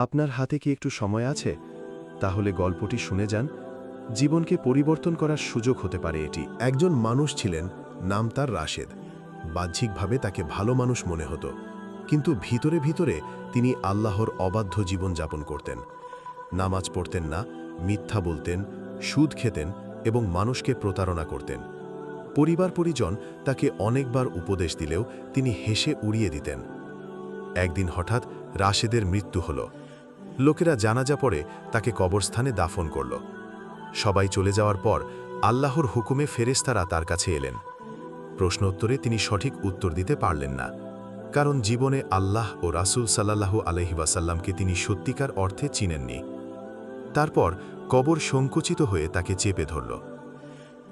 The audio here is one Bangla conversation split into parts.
আপনার হাতে কি একটু সময় আছে? তাহলে গল্পটি শুনে যান। জীবনকে পরিবর্তন করার সুযোগ হতে পারে এটি। একজন মানুষ ছিলেন, নাম তার রাশেদ। বাহ্যিকভাবে তাকে ভালো মানুষ মনে হতো। কিন্তু ভিতরে ভিতরে তিনি আল্লাহর অবাধ্য জীবন যাপন করতেন। নামাজ পড়তেন না, মিথ্যা বলতেন, সুদ খেতেন এবং মানুষকে প্রতারণা করতেন। পরিবার পরিজন তাকে অনেকবার উপদেশ দিলেও তিনি হেসে উড়িয়ে দিতেন। একদিন হঠাৎ রাশেদের মৃত্যু হল। লোকেরা জানাজা পড়ে তাকে কবরস্থানে দাফন করল। সবাই চলে যাওয়ার পর আল্লাহর হুকুমে ফেরেস্তারা তার কাছে এলেন। প্রশ্নোত্তরে তিনি সঠিক উত্তর দিতে পারলেন না, কারণ জীবনে আল্লাহ ও রাসূল সাল্লাল্লাহু আলহি ওয়াসাল্লামকে তিনি সত্যিকার অর্থে চিনেননি। তারপর কবর সংকুচিত হয়ে তাকে চেপে ধরল।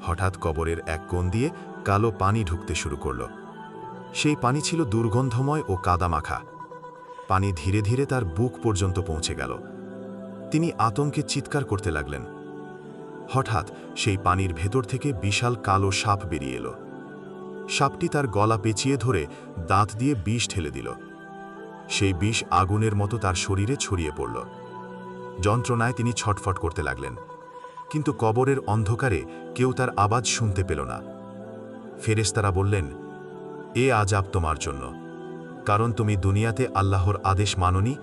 হঠাৎ কবরের এক কোণ দিয়ে কালো পানি ঢুকতে শুরু করল। সেই পানি ছিল দুর্গন্ধময় ও কাদামাখা। পানি ধীরে ধীরে তার বুক পর্যন্ত পৌঁছে গেল। তিনি আতঙ্কে চিৎকার করতে লাগলেন। হঠাৎ সেই পানির ভেতর থেকে বিশাল কালো সাপ বেরিয়ে এলো। সাপটি তার গলা পেঁচিয়ে ধরে দাঁত দিয়ে বিষ ঠেলে দিল। সেই বিষ আগুনের মতো তার শরীরে ছড়িয়ে পড়ল। যন্ত্রণায় তিনি ছটফট করতে লাগলেন, কিন্তু কবরের অন্ধকারে কেউ তার আওয়াজ শুনতে পেল না। ফেরেস্তারা বললেন, এ আজাব তোমার জন্য। কারণ তুমি দুনিয়াতে আল্লাহর আদেশ মাননি,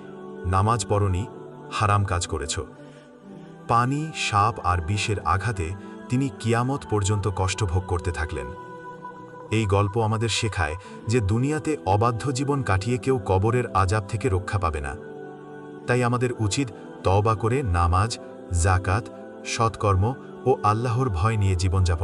নামাজ পড়নি, হারাম কাজ করেছ। পানি, সাপ আর বিষের আঘাতে তিনি কিয়ামত পর্যন্ত কষ্ট ভোগ করতে থাকলেন। এই গল্প আমাদের শেখায় যে দুনিয়াতে অবাধ্য জীবন কাটিয়ে কেউ কবরের আজাব থেকে রক্ষা পাবে না। তাই আমাদের উচিত তওবা করে নামাজ জাকাত সৎকর্ম ও আল্লাহর ভয় নিয়ে জীবনযাপন